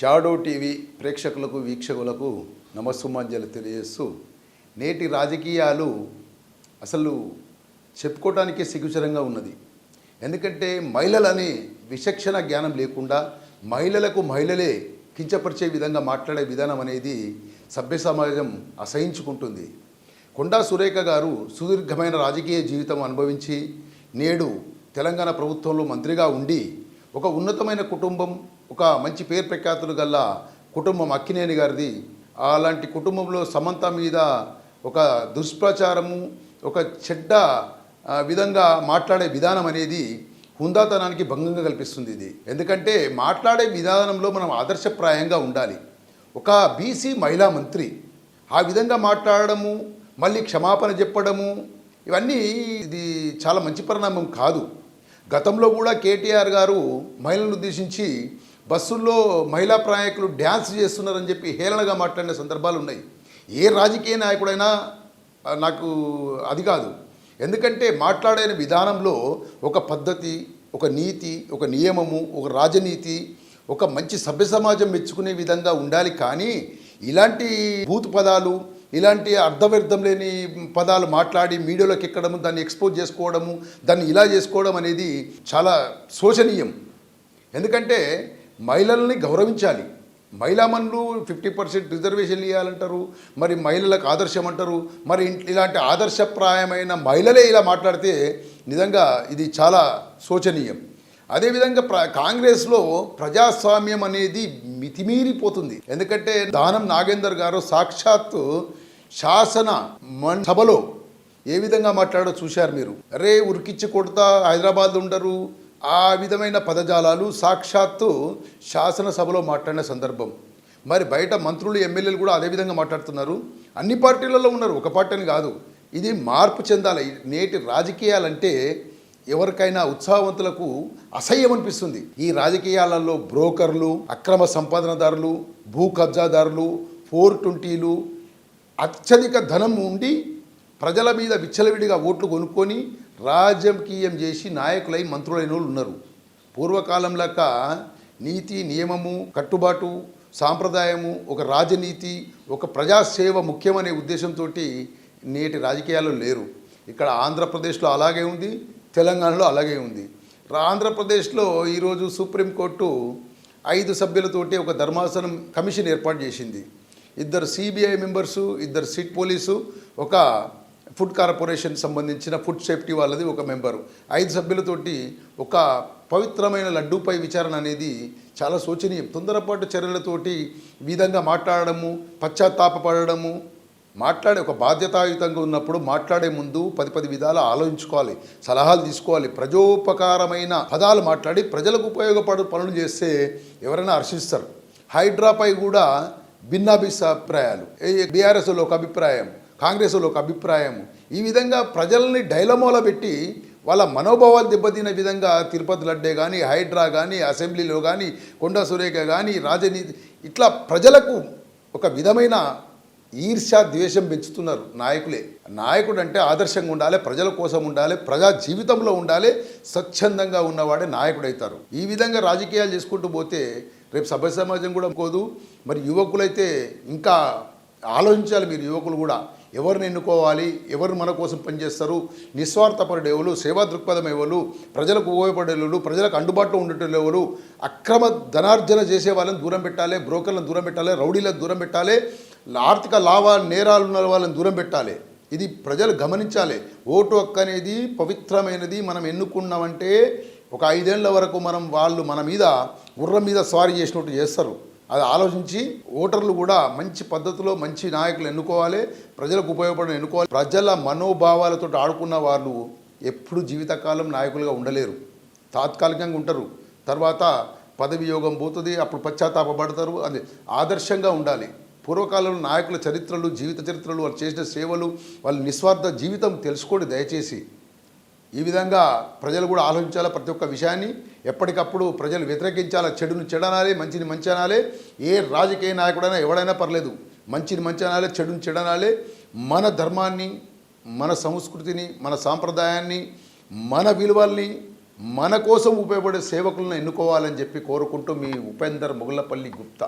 Shadow TV ప్రేక్షకులకు వీక్షకులకు నమస్సుమాంజలు తెలియజేస్తూ నేటి రాజకీయాలు అసలు చెప్పుకోవటానికే సిగ్గుచరంగా ఉన్నది. ఎందుకంటే మహిళలని విచక్షణ జ్ఞానం లేకుండా మహిళలకు మహిళలే కించపరిచే విధంగా మాట్లాడే విధానం అనేది సభ్య సమాజం అసహించుకుంటుంది. కొండా సురేఖ గారు సుదీర్ఘమైన రాజకీయ జీవితం అనుభవించి నేడు తెలంగాణ ప్రభుత్వంలో మంత్రిగా ఉండి ఒక ఉన్నతమైన కుటుంబం ఒక మంచి పేరు ప్రఖ్యాతులు గల కుటుంబం అక్కినేని గారిది. అలాంటి కుటుంబంలో సమంత మీద ఒక దుష్ప్రచారము ఒక చెడ్డ విధంగా మాట్లాడే విధానం అనేది హుందాతనానికి భంగంగా కల్పిస్తుంది ఇది. ఎందుకంటే మాట్లాడే విధానంలో మనం ఆదర్శప్రాయంగా ఉండాలి. ఒక బీసీ మహిళా మంత్రి ఆ విధంగా మాట్లాడడము మళ్ళీ క్షమాపణ చెప్పడము ఇవన్నీ ఇది చాలా మంచి పరిణామం కాదు. గతంలో కూడా కేటీఆర్ గారు మహిళలను ఉద్దేశించి బస్సుల్లో మహిళా ప్రయాణికులు డ్యాన్స్ చేస్తున్నారని చెప్పి హేళనగా మాట్లాడిన సందర్భాలు ఉన్నాయి. ఏ రాజకీయ నాయకుడైనా నాకు అది కాదు. ఎందుకంటే మాట్లాడిన విధానంలో ఒక పద్ధతి ఒక నీతి ఒక నియమము ఒక రాజనీతి ఒక మంచి సభ్య సమాజం మెచ్చుకునే విధంగా ఉండాలి. కానీ ఇలాంటి భూత పదాలు ఇలాంటి అర్థవ్యర్థం లేని పదాలు మాట్లాడి మీడియాలోకి ఎక్కడము దాన్ని ఎక్స్పోజ్ చేసుకోవడము దాన్ని ఇలా చేసుకోవడం అనేది చాలా శోచనీయం. ఎందుకంటే మహిళల్ని గౌరవించాలి. మహిళామణులు ఫిఫ్టీ పర్సెంట్ రిజర్వేషన్లు ఇవ్వాలంటారు మరి మహిళలకు ఆదర్శం అంటారు. మరి ఇలాంటి ఆదర్శప్రాయమైన మహిళలే ఇలా మాట్లాడితే నిజంగా ఇది చాలా శోచనీయం. అదేవిధంగా ప్ర కాంగ్రెస్లో ప్రజాస్వామ్యం అనేది మితిమీరిపోతుంది. ఎందుకంటే దానం నాగేందర్ గారు సాక్షాత్తు శాసన సభలో ఏ విధంగా మాట్లాడో చూశారు మీరు. అరే ఉరికిచ్చి కొడతా హైదరాబాద్ ఉండరు. ఆ విధమైన పదజాలాలు సాక్షాత్తు శాసనసభలో మాట్లాడిన సందర్భం. మరి బయట మంత్రులు ఎమ్మెల్యేలు కూడా అదే విధంగా మాట్లాడుతున్నారు. అన్ని పార్టీలలో ఉన్నారు ఒక పార్టీ అని కాదు. ఇది మార్పు చెందాలి. నేటి రాజకీయాలంటే ఎవరికైనా ఉత్సాహవంతులకు అసహ్యం అనిపిస్తుంది. ఈ రాజకీయాలలో బ్రోకర్లు అక్రమ సంపాదనదారులు భూ కబ్జాదారులు ఫోర్ ట్వంటీలు అత్యధిక ధనం ఉండి ప్రజల మీద విచ్చలవిడిగా ఓట్లు కొనుక్కొని రాజకీయం చేసి నాయకులై మంత్రులైన వాళ్ళు ఉన్నారు. పూర్వకాలం లెక్క నీతి నియమము కట్టుబాటు సాంప్రదాయము ఒక రాజనీతి ఒక ప్రజాసేవ ముఖ్యమనే ఉద్దేశంతో నేటి రాజకీయాల్లో లేరు. ఇక్కడ ఆంధ్రప్రదేశ్లో అలాగే ఉంది తెలంగాణలో అలాగే ఉంది. ఆంధ్రప్రదేశ్లో ఈరోజు సుప్రీంకోర్టు ఐదు సభ్యులతోటి ఒక ధర్మాసనం కమిషన్ ఏర్పాటు చేసింది. ఇద్దరు సిబిఐ మెంబర్సు ఇద్దరు సిట్ పోలీసు ఒక ఫుడ్ కార్పొరేషన్ సంబంధించిన ఫుడ్ సేఫ్టీ వాళ్ళది ఒక మెంబరు. ఐదు సభ్యులతోటి ఒక పవిత్రమైన లడ్డూపై విచారణ అనేది చాలా శోచనీయం. తొందరపాటు చర్యలతోటి విధంగా మాట్లాడడము పశ్చాత్తాపడము మాట్లాడే ఒక బాధ్యతాయుతంగా ఉన్నప్పుడు మాట్లాడే ముందు పది పది విధాలు ఆలోచించుకోవాలి సలహాలు తీసుకోవాలి ప్రజోపకారమైన పదాలు మాట్లాడి ప్రజలకు ఉపయోగపడే పనులు చేస్తే ఎవరైనా హర్షిస్తారు. హైడ్రాపై కూడా భిన్నాభిప్రాయాలు. బీఆర్ఎస్లో ఒక అభిప్రాయం కాంగ్రెస్లో ఒక అభిప్రాయం. ఈ విధంగా ప్రజల్ని డైలమోలో పెట్టి వాళ్ళ మనోభావాలు దెబ్బతిన విధంగా తిరుపతి లడ్డే కానీ హైడ్రా కానీ అసెంబ్లీలో కానీ కొండా సురేఖ కానీ రాజనీతి ఇట్లా ప్రజలకు ఒక విధమైన ఈర్ష్య ద్వేషం పెంచుతున్నారు నాయకులే. నాయకుడు అంటే ఆదర్శంగా ఉండాలి ప్రజల కోసం ఉండాలి ప్రజా జీవితంలో ఉండాలి స్వచ్ఛందంగా ఉన్నవాడే నాయకుడు అవుతారు ఈ విధంగా రాజకీయాలు చేసుకుంటూ పోతే రేపు సభ్య సమాజం కూడా కోదు మరి యువకులైతే ఇంకా ఆలోచించాలి మీరు యువకులు కూడా. ఎవరిని ఎన్నుకోవాలి ఎవరు మన కోసం పనిచేస్తారు నిస్వార్థపరుడు ఎవరు సేవా దృక్పథం ఎవరు ప్రజలకు ఉపయోగపడే ప్రజలకు అందుబాటులో ఉండేటోళ్ళు ఎవరు అక్రమ ధనార్జన చేసే వాళ్ళని దూరం పెట్టాలి బ్రోకర్లను దూరం పెట్టాలి రౌడీలను దూరం పెట్టాలి ఆర్థిక లాభాలు నేరాలు ఉన్న వాళ్ళని దూరం పెట్టాలి. ఇది ప్రజలు గమనించాలి. ఓటు హక్కు అనేది పవిత్రమైనది. మనం ఎన్నుకున్నామంటే ఒక ఐదేళ్ళ వరకు మనం వాళ్ళు మన మీద గుర్రం మీద స్వారీ చేసినట్టు చేస్తారు. అది ఆలోచించి ఓటర్లు కూడా మంచి పద్ధతిలో మంచి నాయకులు ఎన్నుకోవాలి ప్రజలకు ఉపయోగపడిన ఎన్నుకోవాలి. ప్రజల మనోభావాలతో ఆడుకున్న వాళ్ళు ఎప్పుడు జీవితకాలం నాయకులుగా ఉండలేరు. తాత్కాలికంగా ఉంటారు. తర్వాత పదవి యోగం పోతుంది అప్పుడు పశ్చాత్తాపడతారు అది ఆదర్శంగా ఉండాలి. పూర్వకాలంలో నాయకుల చరిత్రలు జీవిత చరిత్రలు వాళ్ళు చేసిన సేవలు వాళ్ళ నిస్వార్థ జీవితం తెలుసుకోండి దయచేసి ఈ విధంగా ప్రజలు కూడా ఆలోచించాలి ప్రతి ఒక్క విషయాన్ని? ఎప్పటికప్పుడు ప్రజలు వ్యతిరేకించాలి? చెడును చెడనాలి మంచిని మంచి అనాలి. ఏ రాజకీయ నాయకుడైనా ఎవడైనా పర్లేదు. మంచిని మంచి అనాలి చెడుని చెడనాలి మన ధర్మాన్ని మన సంస్కృతిని మన సాంప్రదాయాన్ని మన విలువల్ని మన కోసం ఉపయోగపడే సేవకులను ఎన్నుకోవాలని చెప్పి కోరుకుంటూ మీ ఉపేందర్ మొగులపల్లి గుప్తా.